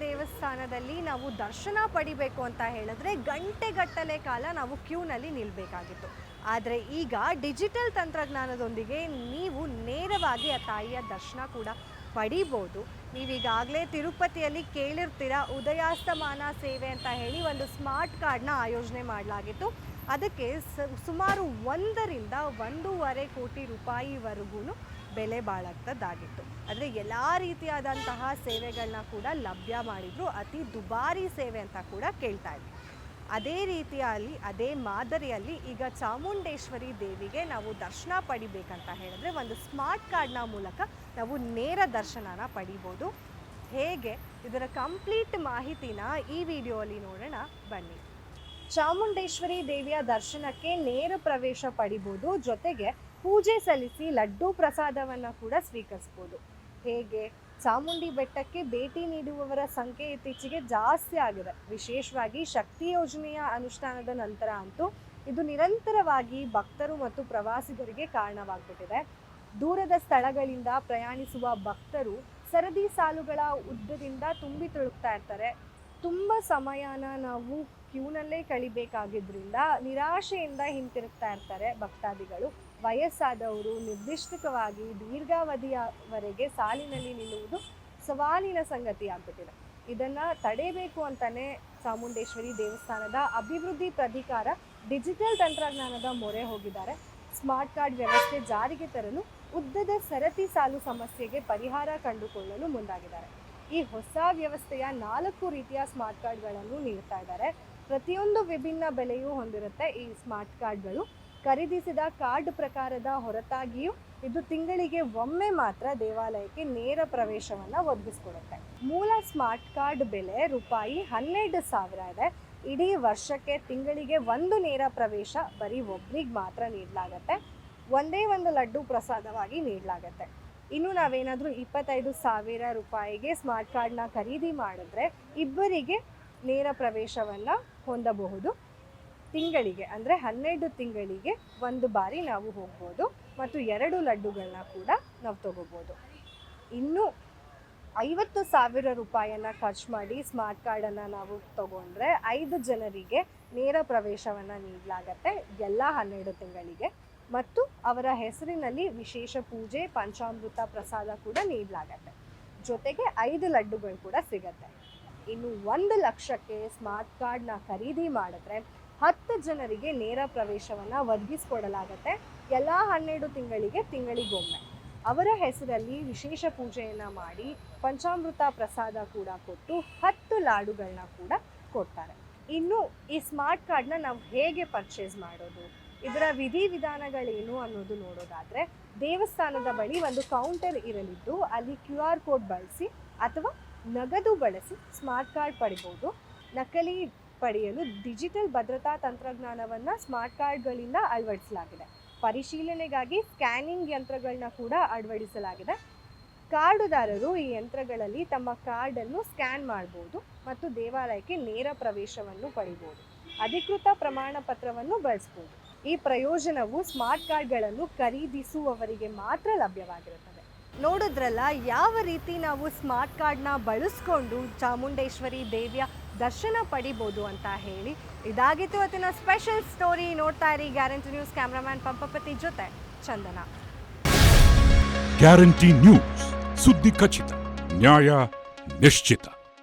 ದೇವಸ್ಥಾನದಲ್ಲಿ ನಾವು ದರ್ಶನ ಪಡಿಬೇಕು ಅಂತ ಹೇಳಿದ್ರೆ ಗಂಟೆಗಟ್ಟಲೆ ಕಾಲ ನಾವು ಕ್ಯೂನಲ್ಲಿ ನಿಲ್ಲಬೇಕಾಗಿತ್ತು ಆದರೆ ಈಗ ಡಿಜಿಟಲ್ ತಂತ್ರಜ್ಞಾನದೊಂದಿಗೆ ನೀವು ನೇರವಾಗಿ ಆ ತಾಯಿಯ ದರ್ಶನ ಕೂಡ ಪಡಿಬೋದು. ನೀವೀಗಾಗಲೇ ತಿರುಪತಿಯಲ್ಲಿ ಕೇಳಿರ್ತೀರ ಉದಯಾಸ್ತಮಾನ ಸೇವೆ ಅಂತ ಹೇಳಿ ಒಂದು ಸ್ಮಾರ್ಟ್ ಕಾರ್ಡ್ನ ಆಯೋಜನೆ ಮಾಡಲಾಗಿತ್ತು. ಅದಕ್ಕೆ ಸುಮಾರು ಒಂದರಿಂದ ಒಂದೂವರೆ ಕೋಟಿ ರೂಪಾಯಿವರೆಗೂ ಬೆಲೆ ಬಾಳತ್ತದ್ದಾಗಿತ್ತು ಅಂದರೆ ಎಲ್ಲ ರೀತಿಯಾದಂತಹ ಸೇವೆಗಳನ್ನ ಕೂಡ ಲಭ್ಯ ಮಾಡಿದ್ರು. ಅತಿ ದುಬಾರಿ ಸೇವೆ ಅಂತ ಕೂಡ ಕೇಳ್ತಾ ಇದ್ವಿ. ಅದೇ ರೀತಿಯಲ್ಲಿ, ಅದೇ ಮಾದರಿಯಲ್ಲಿ ಈಗ ಚಾಮುಂಡೇಶ್ವರಿ ದೇವಿಗೆ ನಾವು ದರ್ಶನ ಪಡಿಬೇಕಂತ ಹೇಳಿದ್ರೆ ಒಂದು ಸ್ಮಾರ್ಟ್ ಕಾರ್ಡ್ನ ಮೂಲಕ ನಾವು ನೇರ ದರ್ಶನನ ಪಡಿಬೋದು. ಹೇಗೆ? ಇದರ ಕಂಪ್ಲೀಟ್ ಮಾಹಿತಿನ ಈ ವಿಡಿಯೋಲಿ ನೋಡೋಣ. ಬನ್ನಿ. ಚಾಮುಂಡೇಶ್ವರಿ ದೇವಿಯ ದರ್ಶನಕ್ಕೆ ನೇರ ಪ್ರವೇಶ ಪಡಿಬೋದು. ಜೊತೆಗೆ ಪೂಜೆ ಸಲ್ಲಿಸಿ ಲಡ್ಡು ಪ್ರಸಾದವನ್ನು ಕೂಡ ಸ್ವೀಕರಿಸ್ಬೋದು. ಹೇಗೆ? ಚಾಮುಂಡಿ ಬೆಟ್ಟಕ್ಕೆ ಭೇಟಿ ನೀಡುವವರ ಸಂಖ್ಯೆ ಇತ್ತೀಚೆಗೆ ಜಾಸ್ತಿ ಆಗಿದೆ. ವಿಶೇಷವಾಗಿ ಶಕ್ತಿ ಯೋಜನೆಯ ಅನುಷ್ಠಾನದ ನಂತರ ಅಂತೂ ಇದು ನಿರಂತರವಾಗಿ ಭಕ್ತರು ಮತ್ತು ಪ್ರವಾಸಿಗರಿಗೆ ಕಾರಣವಾಗ್ಬಿಟ್ಟಿದೆ. ದೂರದ ಸ್ಥಳಗಳಿಂದ ಪ್ರಯಾಣಿಸುವ ಭಕ್ತರು ಸರದಿ ಸಾಲುಗಳ ಉದ್ದದಿಂದ ತುಂಬಿ ತುಳುಕ್ತಾ ಇರ್ತಾರೆ. ತುಂಬ ಸಮಯನ ನಾವು ಕ್ಯೂನಲ್ಲೇ ಕಳಿಬೇಕಾಗಿದ್ದರಿಂದ ನಿರಾಶೆಯಿಂದ ಹಿಂತಿರುಗ್ತಾ ಇರ್ತಾರೆ ಭಕ್ತಾದಿಗಳು. ವಯಸ್ಸಾದವರು ನಿರ್ದಿಷ್ಟವಾಗಿ ದೀರ್ಘಾವಧಿಯವರೆಗೆ ಸಾಲಿನಲ್ಲಿ ನಿಲ್ಲುವುದು ಸವಾಲಿನ ಸಂಗತಿ ಆಗ್ಬಿಟ್ಟಿದೆ. ಇದನ್ನು ತಡೆಯಬೇಕು ಅಂತಲೇ ಚಾಮುಂಡೇಶ್ವರಿ ದೇವಸ್ಥಾನದ ಅಭಿವೃದ್ಧಿ ಪ್ರಾಧಿಕಾರ ಡಿಜಿಟಲ್ ತಂತ್ರಜ್ಞಾನದ ಮೊರೆ ಹೋಗಿದ್ದಾರೆ. ಸ್ಮಾರ್ಟ್ ಕಾರ್ಡ್ ವ್ಯವಸ್ಥೆ ಜಾರಿಗೆ ತರಲು ಉದ್ದದ ಸರತಿ ಸಾಲು ಸಮಸ್ಯೆಗೆ ಪರಿಹಾರ ಕಂಡುಕೊಳ್ಳಲು ಮುಂದಾಗಿದ್ದಾರೆ. ಈ ಹೊಸ ವ್ಯವಸ್ಥೆಯ ನಾಲ್ಕು ರೀತಿಯ ಸ್ಮಾರ್ಟ್ ಕಾರ್ಡ್ಗಳನ್ನು ನೀಡ್ತಾ ಇದ್ದಾರೆ. ಪ್ರತಿಯೊಂದು ವಿಭಿನ್ನ ಬೆಲೆಯೂ ಹೊಂದಿರುತ್ತೆ ಈ ಸ್ಮಾರ್ಟ್ ಕಾರ್ಡ್ಗಳು ಖರೀದಿಸಿದ ಕಾರ್ಡ್ ಪ್ರಕಾರದ ಹೊರತಾಗಿಯೂ ಇದು ತಿಂಗಳಿಗೆ ಒಮ್ಮೆ ಮಾತ್ರ ದೇವಾಲಯಕ್ಕೆ ನೇರ ಪ್ರವೇಶವನ್ನು ಒದಗಿಸ್ಕೊಡುತ್ತೆ. ಮೂಲ ಸ್ಮಾರ್ಟ್ ಕಾರ್ಡ್ ಬೆಲೆ ರೂಪಾಯಿ ಹನ್ನೆರಡು ಸಾವಿರ ಇದೆ. ಇಡೀ ವರ್ಷಕ್ಕೆ ತಿಂಗಳಿಗೆ ಒಂದು ನೇರ ಪ್ರವೇಶ ಬರೀ ಒಬ್ರಿಗೆ ಮಾತ್ರ ನೀಡಲಾಗತ್ತೆ. ಒಂದೇ ಒಂದು ಲಡ್ಡು ಪ್ರಸಾದವಾಗಿ ನೀಡಲಾಗತ್ತೆ. ಇನ್ನು ನಾವೇನಾದರೂ ಇಪ್ಪತ್ತೈದು ಸಾವಿರ ರೂಪಾಯಿಗೆ ಸ್ಮಾರ್ಟ್ ಕಾರ್ಡ್ನ ಖರೀದಿ ಮಾಡಿದ್ರೆ ಇಬ್ಬರಿಗೆ ನೇರ ಪ್ರವೇಶವನ್ನು ಹೊಂದಬಹುದು. ತಿಂಗಳಿಗೆ, ಅಂದರೆ ಹನ್ನೆರಡು ತಿಂಗಳಿಗೆ ಒಂದು ಬಾರಿ ನಾವು ಹೋಗ್ಬೋದು ಮತ್ತು ಎರಡು ಲಡ್ಡುಗಳನ್ನ ಕೂಡ ನಾವು ತಗೋಬೋದು. ಇನ್ನು ಐವತ್ತು ಸಾವಿರ ರೂಪಾಯಿಯನ್ನು ಖರ್ಚು ಮಾಡಿ ಸ್ಮಾರ್ಟ್ ಕಾರ್ಡನ್ನು ನಾವು ತಗೊಂಡ್ರೆ ಐದು ಜನರಿಗೆ ನೇರ ಪ್ರವೇಶವನ್ನು ನೀಡಲಾಗತ್ತೆ ಎಲ್ಲ ಹನ್ನೆರಡು ತಿಂಗಳಿಗೆ. ಮತ್ತು ಅವರ ಹೆಸರಿನಲ್ಲಿ ವಿಶೇಷ ಪೂಜೆ, ಪಂಚಾಮೃತ ಪ್ರಸಾದ ಕೂಡ ನೀಡಲಾಗತ್ತೆ. ಜೊತೆಗೆ ಐದು ಲಡ್ಡುಗಳು ಕೂಡ ಸಿಗತ್ತೆ. ಇನ್ನು ಒಂದು ಲಕ್ಷಕ್ಕೆ ಸ್ಮಾರ್ಟ್ ಕಾರ್ಡ್ನ ಖರೀದಿ ಮಾಡಿದ್ರೆ ಹತ್ತು ಜನರಿಗೆ ನೇರ ಪ್ರವೇಶವನ್ನು ಒದಗಿಸ್ಕೊಡಲಾಗತ್ತೆ. ಎಲ್ಲ ಹನ್ನೆರಡು ತಿಂಗಳಿಗೆ ತಿಂಗಳಿಗೊಮ್ಮೆ. ಅವರ ಹೆಸರಲ್ಲಿ ವಿಶೇಷ ಪೂಜೆಯನ್ನು ಮಾಡಿ ಪಂಚಾಮೃತ ಪ್ರಸಾದ ಕೂಡ ಕೊಟ್ಟು ಹತ್ತು ಲಾಡುಗಳನ್ನ ಕೂಡ ಕೊಡ್ತಾರೆ. ಇನ್ನು ಈ ಸ್ಮಾರ್ಟ್ ಕಾರ್ಡ್ನ ನಾವು ಹೇಗೆ ಪರ್ಚೇಸ್ ಮಾಡೋದು? ಇದರ ವಿಧಿ ವಿಧಾನಗಳೇನು ಅನ್ನೋದು ನೋಡೋದಾದ್ರೆ, ದೇವಸ್ಥಾನದ ಬಳಿ ಒಂದು ಕೌಂಟರ್ ಇರಲಿದ್ದು, ಅಲ್ಲಿ ಕ್ಯೂ ಆರ್ ಕೋಡ್ ಬಳಸಿ ಅಥವಾ ನಗದು ಬಳಸಿ ಸ್ಮಾರ್ಟ್ ಕಾರ್ಡ್ ಪಡಿಬೋದು. ನಕಲಿ ಪಡೆಯಲು ಡಿಜಿಟಲ್ ಭದ್ರತಾ ತಂತ್ರಜ್ಞಾನವನ್ನು ಸ್ಮಾರ್ಟ್ ಕಾರ್ಡ್ಗಳಿಂದ ಅಳವಡಿಸಲಾಗಿದೆ. ಪರಿಶೀಲನೆಗಾಗಿ ಸ್ಕ್ಯಾನಿಂಗ್ ಯಂತ್ರಗಳನ್ನ ಕೂಡ ಅಳವಡಿಸಲಾಗಿದೆ. ಕಾರ್ಡುದಾರರು ಈ ಯಂತ್ರಗಳಲ್ಲಿ ತಮ್ಮ ಕಾರ್ಡನ್ನು ಸ್ಕ್ಯಾನ್ ಮಾಡ್ಬೋದು ಮತ್ತು ದೇವಾಲಯಕ್ಕೆ ನೇರ ಪ್ರವೇಶವನ್ನು ಪಡಿಬೋದು. ಅಧಿಕೃತ ಪ್ರಮಾಣ ಪತ್ರವನ್ನು ಬಳಸ್ಬೋದು. ಈ ಪ್ರಯೋಜನವು ಸ್ಮಾರ್ಟ್ ಕಾರ್ಡ್ಗಳನ್ನು ಖರೀದಿಸುವವರಿಗೆ ಮಾತ್ರ ಲಭ್ಯವಾಗಿರುತ್ತದೆ. ನೋಡಿದ್ರಲ್ಲ, ಯಾವ ರೀತಿ ನಾವು ಸ್ಮಾರ್ಟ್ ಕಾರ್ಡ್ನ ಬಳಸ್ಕೊಂಡು ಚಾಮುಂಡೇಶ್ವರಿ ದೇವಿಯ ದರ್ಶನ ಪಡಿಬೋದು ಅಂತ ಹೇಳಿ, ಇದಾಗಿತ್ತು ಇವತ್ತಿನ ಸ್ಪೆಷಲ್ ಸ್ಟೋರಿ. ನೋಡ್ತಾ ಇರಿ ಗ್ಯಾರಂಟಿ ನ್ಯೂಸ್ ಕ್ಯಾಮ್ರಾಮ್ಯಾನ್ ಪಂಪಪತಿ ಜೊತೆ ಚಂದನ. ಗ್ಯಾರಂಟಿ ನ್ಯೂಸ್, ಸುದ್ದಿ ಖಚಿತ, ನ್ಯಾಯ ನಿಶ್ಚಿತ.